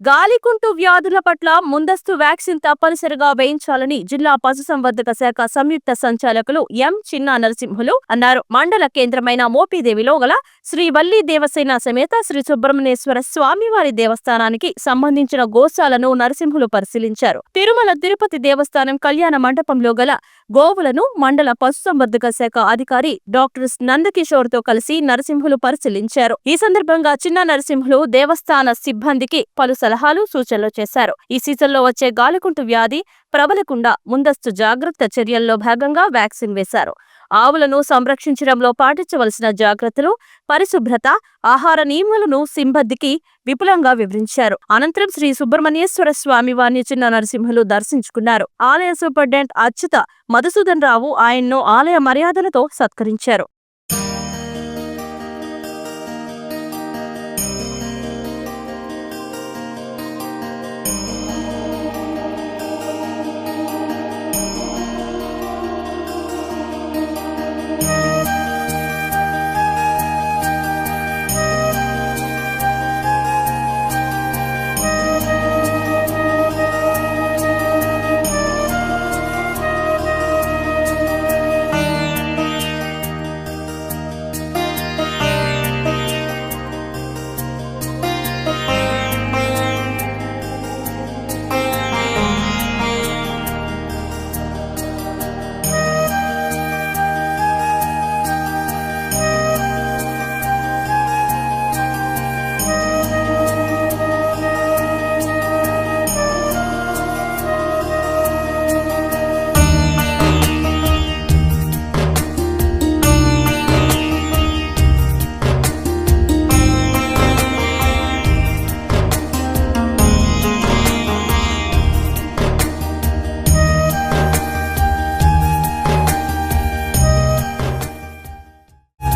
గాలికుంటు వ్యాధుల పట్ల ముందస్తు వ్యాక్సిన్ తప్పనిసరిగా వేయించాలని జిల్లా పశుసంవర్ధక శాఖ సంయుక్త సంచాలకులు ఎం చిన్న నరసింహులు అన్నారు. మండల కేంద్రమైన మోపిదేవిలో గల శ్రీ వల్లి దేవసేన సమేత శ్రీ సుబ్రహ్మణ్యేశ్వర స్వామివారి దేవస్థానానికి సంబంధించిన గోశాలను నరసింహులు పరిశీలించారు. తిరుమల తిరుపతి దేవస్థానం కళ్యాణ మండపంలో గల గోవులను మండల పశుసంవర్ధక శాఖ అధికారి డాక్టర్ నందకిషోర్తో కలిసి నరసింహులు పరిశీలించారు. ఈ సందర్భంగా చిన్న నరసింహులు దేవస్థాన సిబ్బందికి పలు సలహాలు సూచనలు చేశారు. ఈ సీజన్లో వచ్చే గాలికుంటు వ్యాధి ప్రబలకుండా ముందస్తు జాగ్రత్త చర్యల్లో భాగంగా వ్యాక్సిన్ వేశారు. ఆవులను సంరక్షించడంలో పాటించవలసిన జాగ్రత్తలు పరిశుభ్రత ఆహార నియమాలను సింబద్దికి విపులంగా వివరించారు. అనంతరం శ్రీ సుబ్రహ్మణ్యేశ్వర స్వామి వారిని చిన్న నరసింహులు దర్శించుకున్నారు. ఆలయ సూపరింటెండెంట్ అచ్యుత మధుసూదన్ రావు ఆయన్ను ఆలయ మర్యాదలతో సత్కరించారు.